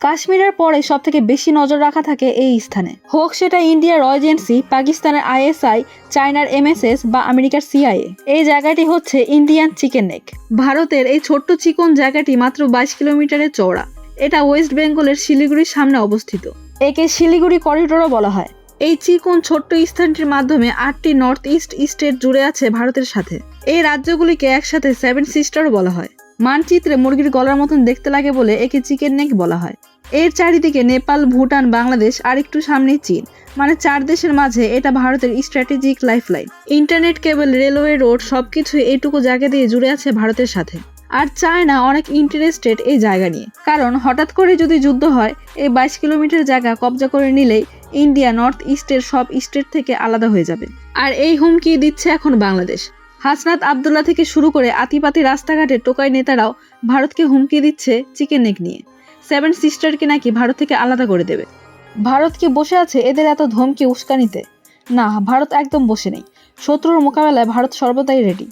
কাশ্মীরের পরে সব থেকে বেশি নজর রাখা থাকে এই স্থানে। হোক সেটা ইন্ডিয়ার এজেন্সি, পাকিস্তানের আইএসআই, চায়নার এমএসএস বা আমেরিকার সিআইএ। এই জায়গাটি হচ্ছে ইন্ডিয়ান চিকেন নেক ভারতের এই ছোট্ট চিকন জায়গাটি মাত্র বাইশ কিলোমিটারের চওড়া। এটা ওয়েস্ট বেঙ্গলের শিলিগুড়ির সামনে অবস্থিত। একে শিলিগুড়ি করিডোরও বলা হয়। এই চিকন ছোট্ট স্থানটির মাধ্যমে আটটি নর্থ ইস্ট স্টেট জুড়ে আছে ভারতের সাথে। এই রাজ্যগুলিকে একসাথে সেভেন সিস্টারও বলা হয়। মানচিত্রে মুরগির গলার মতন দেখতে লাগে বলে একে চিকেন নেক বলা হয়। এর চারিদিকে নেপাল, ভুটান, বাংলাদেশ আর একটু সামনে চীন। মানে চার দেশের মাঝে এটা ভারতের strategic lifeline internet cable railway road সবকিছু এইটুকু জায়গা দিয়ে জুড়ে আছে ভারতের সাথে। আর চায়না অনেক ইন্টারেস্টেড এই জায়গা নিয়ে। কারণ হঠাৎ করে যদি যুদ্ধ হয়, এই বাইশ কিলোমিটার জায়গা কবজা করে নিলেই ইন্ডিয়া নর্থ ইস্টের সব স্টেট থেকে আলাদা হয়ে যাবে। আর এই হুমকি দিচ্ছে এখন বাংলাদেশ। হাসনাত আবদুল্লা থেকে শুরু করে আতিপাতি রাস্তাঘাটে টোকাই নেতারাও ভারতকে হুমকি দিচ্ছে চিকেন নেক নিয়ে। সেভেন সিস্টারকে নাকি ভারত থেকে আলাদা করে দেবে। ভারত কি বসে আছে এদের এত ধমকি উস্কানিতে। না, ভারত একদম বসে নেই। শত্রুর মোকাবেলায় ভারত সর্বদাই রেডি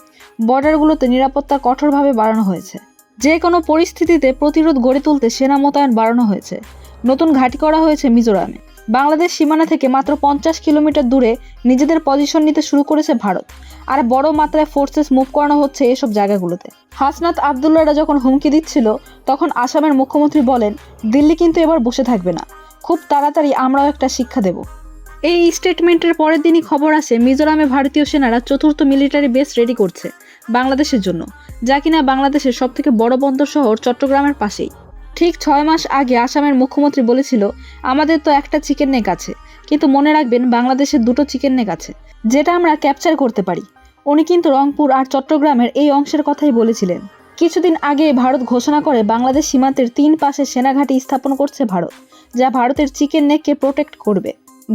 বর্ডারগুলোতে নিরাপত্তা কঠোরভাবে বাড়ানো হয়েছে। যে কোনো পরিস্থিতিতে প্রতিরোধ গড়ে তুলতে সেনা মোতায়েন বাড়ানো হয়েছে। নতুন ঘাঁটি করা হয়েছে মিজোরামে। বাংলাদেশ সীমানা থেকে মাত্র পঞ্চাশ কিলোমিটার দূরে নিজেদের পজিশন নিতে শুরু করেছে ভারত। আর বড় মাত্রায় ফোর্সেস মুভ করানো হচ্ছে এসব জায়গাগুলোতে। হাসনাত আবদুল্লারা যখন হুমকি দিচ্ছিল, তখন আসামের মুখ্যমন্ত্রী বলেন, দিল্লি কিন্তু এবার বসে থাকবে না। খুব তাড়াতাড়ি আমরাও একটা শিক্ষা দেব। এই স্টেটমেন্টের পরের দিনই খবর আসে, মিজোরামে ভারতীয় সেনারা চতুর্থ মিলিটারি বেস রেডি করছে বাংলাদেশের জন্য, যা কিনা বাংলাদেশের সবথেকে বড় বন্দর শহর চট্টগ্রামের পাশেই। ঠিক ছয় মাস আগে আসামের মুখ্যমন্ত্রী বলেছিল, আমাদের তো একটা চিকেন নেক আছে। কিন্তু মনে রাখবেন, বাংলাদেশের দুটো চিকেন নেক আছে, যেটা আমরা ক্যাপচার করতে পারি। উনি কিন্তু রংপুর আর চট্টগ্রামের এই অংশের কথাই বলেছিলেন। কিছুদিন আগে ভারত ঘোষণা করে, বাংলাদেশ সীমান্তের তিন পাশে সেনাঘাঁটি স্থাপন করছে ভারত, যা ভারতের চিকেন নেককে প্রোটেক্ট করবে।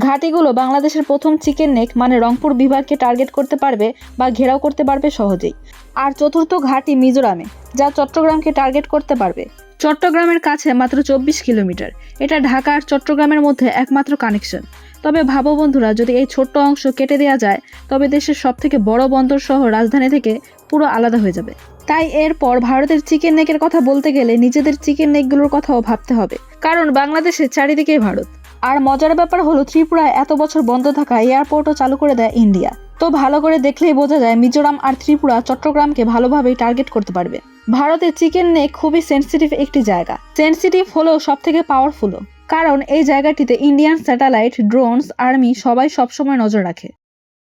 ঘাঁটিগুলো বাংলাদেশের প্রথম চিকেন নেক মানে রংপুর বিভাগকে টার্গেট করতে পারবে বা ঘেরাও করতে পারবে সহজেই। আর চতুর্থ ঘাঁটি মিজোরামে, যা চট্টগ্রামকে টার্গেট করতে পারবে। চট্টগ্রামের কাছে মাত্র চব্বিশ কিলোমিটার। এটা ঢাকা আর চট্টগ্রামের মধ্যে একমাত্র কানেকশন তবে ভাবো বন্ধুরা, যদি এই ছোট্ট অংশ কেটে দেওয়া যায়, তবে দেশের সব থেকে বড় বন্দর সহ রাজধানী থেকে পুরো আলাদা হয়ে যাবে। তাই এরপর ভারতের চিকেন নেকের কথা বলতে গেলে নিজেদের চিকেন নেকগুলোর কথাও ভাবতে হবে। কারণ বাংলাদেশের চারিদিকেই ভারত। আর মজার ব্যাপার হলো, ত্রিপুরায় এত বছর বন্ধ থাকা এয়ারপোর্টও চালু করে দেয় ইন্ডিয়া তো ভালো করে দেখলেই বোঝা যায় মিজোরাম আর ত্রিপুরা চট্টগ্রামকে ভালোভাবেই টার্গেট করতে পারবে। ভারতে চিকেন নেক খুবই সেন্সিটিভ একটি জায়গা। সেন্সিটিভ হলেও সব থেকে পাওয়ারফুলও কারণ এই জায়গাটিতে ইন্ডিয়ান স্যাটেলাইট ড্রোনস আর্মি সবাই সবসময় নজর রাখে।